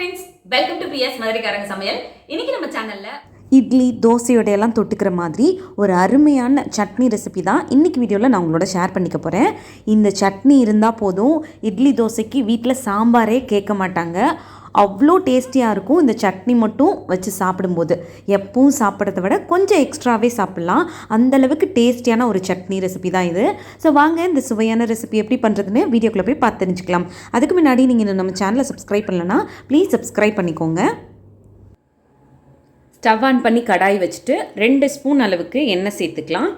Friends welcome to PS மதுரைக்காரங்க சமையல். இன்னைக்கு நம்ம சேனல்ல இட்லி தோசையோடையெல்லாம் தொட்டுக்கிற மாதிரி ஒரு அருமையான சட்னி ரெசிபி தான் இன்றைக்கி வீடியோவில் நான் உங்களோட ஷேர் பண்ணிக்க போகிறேன் இந்த சட்னி இருந்தால் போதும் இட்லி தோசைக்கு வீட்டில் சாம்பாரே கேட்க மாட்டாங்க. அவ்வளோ டேஸ்டியாக இருக்கும் இந்த சட்னி மட்டும் வச்சு சாப்பிடும்போது. எப்பவும் சாப்பிட்றத விட கொஞ்சம் எக்ஸ்ட்ராவே சாப்பிட்லாம். அந்தளவுக்கு டேஸ்டியான ஒரு சட்னி ரெசிபி தான் இது. ஸோ வாங்க இந்த சுவையான ரெசிபி எப்படி பண்ணுறதுன்னு வீடியோக்குள்ளே போய் பார்த்து தெரிஞ்சுக்கலாம். அதுக்கு முன்னாடி நீங்கள் நம்ம சேனலை சப்ஸ்கிரைப் பண்ணலன்னா ப்ளீஸ் சப்ஸ்கிரைப் பண்ணிக்கோங்க. ஸ்டவ் ஆன் பண்ணி கடாய் வச்சுட்டு ரெண்டு ஸ்பூன் அளவுக்கு எண்ணெய் சேர்த்துக்கலாம்.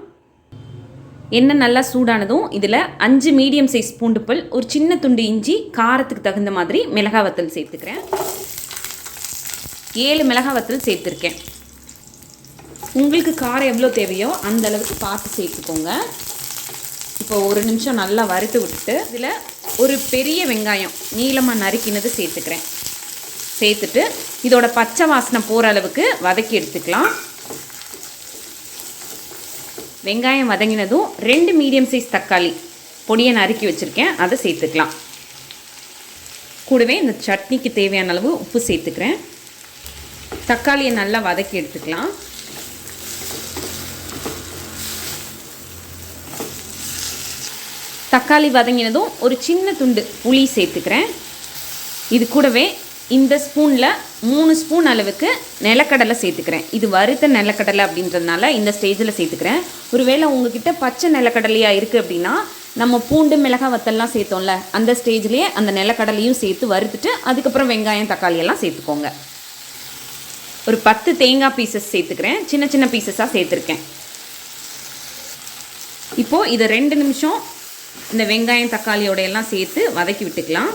எண்ணெய் நல்லா சூடானதும் இதில் அஞ்சு மீடியம் சைஸ் பூண்டு பல் ஒரு சின்ன துண்டு இஞ்சி காரத்துக்கு தகுந்த மாதிரி மிளகா வத்தல் சேர்த்துக்கிறேன். ஏழு மிளகா வத்தல் சேர்த்துருக்கேன். உங்களுக்கு காரம் எவ்வளோ தேவையோ அந்த அளவுக்கு பார்த்து சேர்த்துக்கோங்க. இப்போ ஒரு நிமிஷம் நல்லா வறுத்து விட்டுட்டு இதில் ஒரு பெரிய வெங்காயம் நீளமாக நறுக்கினது சேர்த்துக்கிறேன். சேர்த்துட்டு இதோட பச்சை வாசனை போகிற அளவுக்கு வதக்கி எடுத்துக்கலாம். வெங்காயம் வதங்கினதும் ரெண்டு மீடியம் சைஸ் தக்காளி பொடியை நறுக்கி வச்சுருக்கேன். அதை சேர்த்துக்கலாம். கூடவே இந்த சட்னிக்கு தேவையான அளவு உப்பு சேர்த்துக்கிறேன். தக்காளியை நல்லா வதக்கி எடுத்துக்கலாம். தக்காளி வதங்கினதும் ஒரு சின்ன துண்டு புளி சேர்த்துக்கிறேன். இது கூடவே இந்த ஸ்பூனில் மூணு ஸ்பூன் அளவுக்கு நிலக்கடலை சேர்த்துக்கிறேன். இது வறுத்த நிலக்கடலை அப்படின்றதுனால இந்த ஸ்டேஜில் சேர்த்துக்கிறேன். ஒருவேளை உங்ககிட்ட பச்சை நிலக்கடலையாக இருக்குது அப்படின்னா நம்ம பூண்டு மிளகாய் வத்தல்லாம் சேர்த்தோம்ல அந்த ஸ்டேஜ்லேயே அந்த நிலக்கடலையும் சேர்த்து வறுத்துட்டு அதுக்கப்புறம் வெங்காயம் தக்காளி எல்லாம் சேர்த்துக்கோங்க. ஒரு பத்து தேங்காய் பீசஸ் சேர்த்துக்கிறேன். சின்ன சின்ன பீசஸாக சேர்த்துருக்கேன். இப்போது இதை ரெண்டு நிமிஷம் இந்த வெங்காயம் தக்காளியோட எல்லாம் சேர்த்து வதக்கி விட்டுக்கலாம்.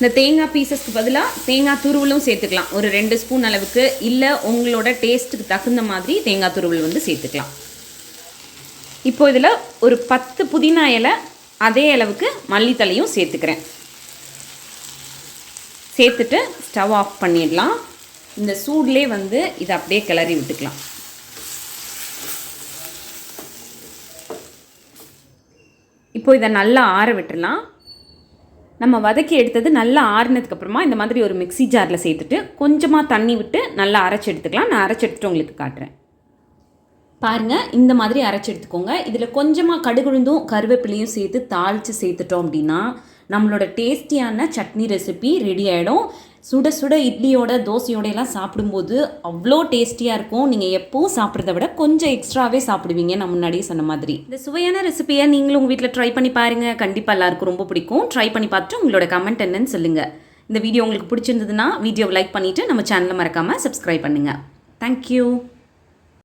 இந்த தேங்காய் பீசஸ்க்கு பதிலாக தேங்காய் துருவலும் சேர்த்துக்கலாம். ஒரு ரெண்டு ஸ்பூன் அளவுக்கு இல்லை உங்களோட டேஸ்ட்டுக்கு தகுந்த மாதிரி தேங்காய் துருவல் வந்து சேர்த்துக்கலாம். இப்போ இதில் ஒரு பத்து புதினா இலை அதே அளவுக்கு மல்லித்தலையும் சேர்த்துக்கிறேன். சேர்த்துட்டு ஸ்டவ் ஆஃப் பண்ணிடலாம். இந்த சூட்லே வந்து இதை அப்படியே கிளறி விட்டுக்கலாம். இப்போ இதை நல்லா ஆற விட்டுடலாம். நம்ம வதக்கி எடுத்தது நல்லா ஆறுனதுக்கப்புறமா இந்த மாதிரி ஒரு மிக்ஸி ஜாரில் சேர்த்துட்டு கொஞ்சமாக தண்ணி விட்டு நல்லா அரைச்சி எடுத்துக்கலாம். நான் அரைச்சி எடுத்துட்டு உங்களுக்கு காட்டுறேன். பாருங்கள் இந்த மாதிரி அரைச்சி எடுத்துக்கோங்க. இதில் கொஞ்சமாக கடுகுழுந்தும் கருவேப்பிலையும் சேர்த்து தாளித்து சேர்த்துட்டோம் அப்படின்னா நம்மளோட டேஸ்டியான சட்னி ரெசிபி ரெடி ஆகிடும் சுட சுட இட்லியோட தோசையோட எல்லாம் சாப்பிடும்போது அவ்வளோ டேஸ்டியாக இருக்கும். நீங்கள் எப்போவும் சாப்பிட்றத விட கொஞ்சம் எக்ஸ்ட்ராவே சாப்பிடுவீங்க. நான் முன்னாடியே சொன்ன மாதிரி. இந்த சுவையான ரெசிபியை நீங்களும் உங்கள் வீட்டில் ட்ரை பண்ணி பாருங்கள் கண்டிப்பாக எல்லாருக்கும் ரொம்ப பிடிக்கும். ட்ரை பண்ணி பார்த்துட்டு உங்களோட கமெண்ட் என்னன்னு சொல்லுங்கள் இந்த வீடியோ உங்களுக்கு பிடிச்சிருந்ததுன்னா வீடியோவை லைக் பண்ணிவிட்டு நம்ம சேனலை மறக்காமல் சப்ஸ்கிரைப் பண்ணுங்கள் தேங்க்யூ